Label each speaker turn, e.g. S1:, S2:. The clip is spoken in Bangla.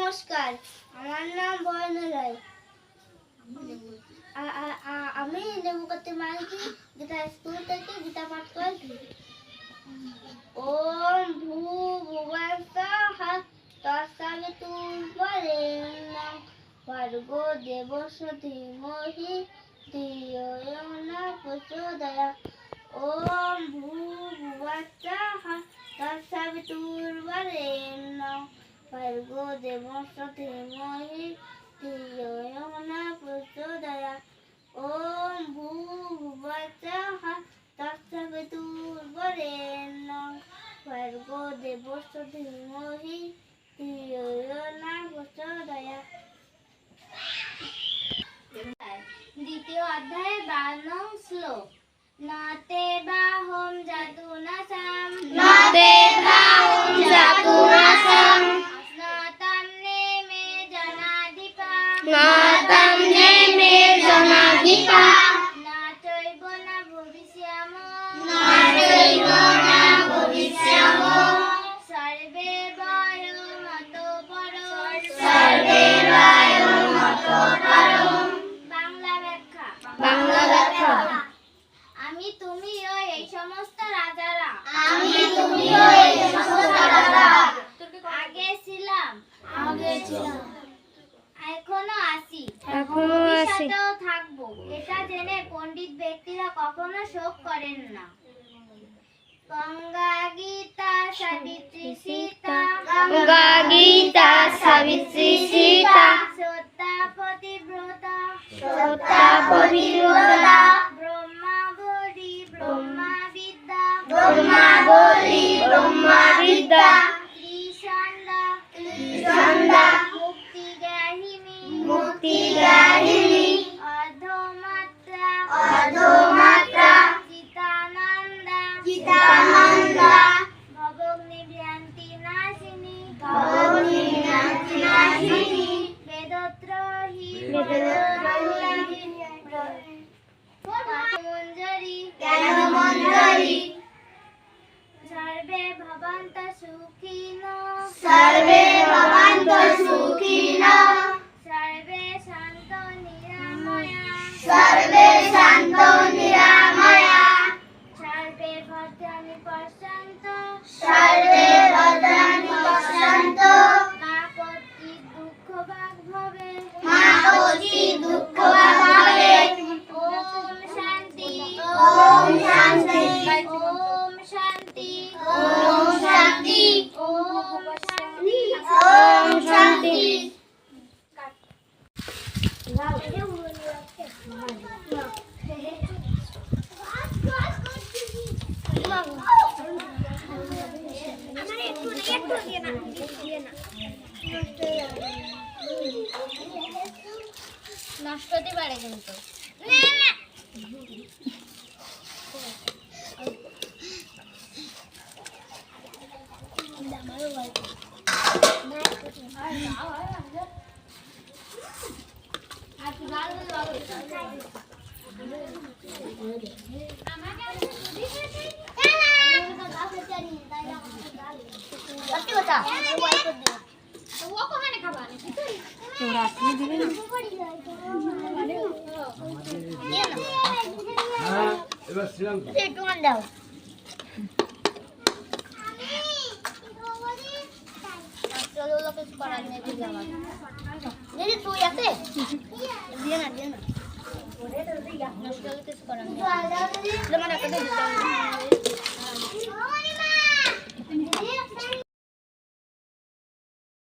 S1: নমস্কার। আমার নাম বয়না রায়। আমি নেবুকাতে মাইকি গীতা স্কুল থেকে গীতা পাঠ করেছি। ওম ভূ ভুবস্বাহ তৎসাবিতু বরেণ্যং ভর্গো দেবস্য ধীমহি ধিয়ো ইয়ো ন প্রচোদয়াৎ ওম ভূ ভর্গো দেবস্য ধীমহি ধিয়ো ইয়ো ন প্রচোদয়াৎ ওম ভূ ভুবস্বাহ ভর্গো দেবস্য ধীমহি ধিয়ো ইয়ো দ্বিতীয় অধ্যায়ে বান্ন শ্লোক। নাতে বাহম থাকব এটা জেনে পণ্ডিত ব্যক্তিরা কখনো শোক করেন না। গঙ্গা গীতা সাবিত্রী সীতা
S2: গঙ্গা গীতা সাবিত্রী সীতা
S1: সত্যা পতিব্রতা
S2: সত্যা পতিব্রতা
S1: ব্রহ্মা বলি ব্রহ্মা বিদ্যা
S2: ব্রহ্মা বলি ব্রহ্মা বিদ্যা
S1: মঞ্জরি
S2: জ্ঞানমঞ্জরি
S1: সর্বে ভবন্ত সুখিন।
S2: সর্বে ভবন্ত সুখিন।
S1: সর্বে শান্ত নিরাময়।
S2: সর্বে শান্ত নিরাময়।
S1: সর্বে ভদ্রাণি পশ্যন্ত
S2: সর্বে
S1: নষ্ট হতে পারে কিন্তু
S3: হ্যাঁ এবার শ্রীরাম
S1: দাও দিদি তুই আছে দিয়ে না দিয়ে না নষ্ট হলে কিছু করার নেই। তোমার একটা দিয়ে দিতে হবে।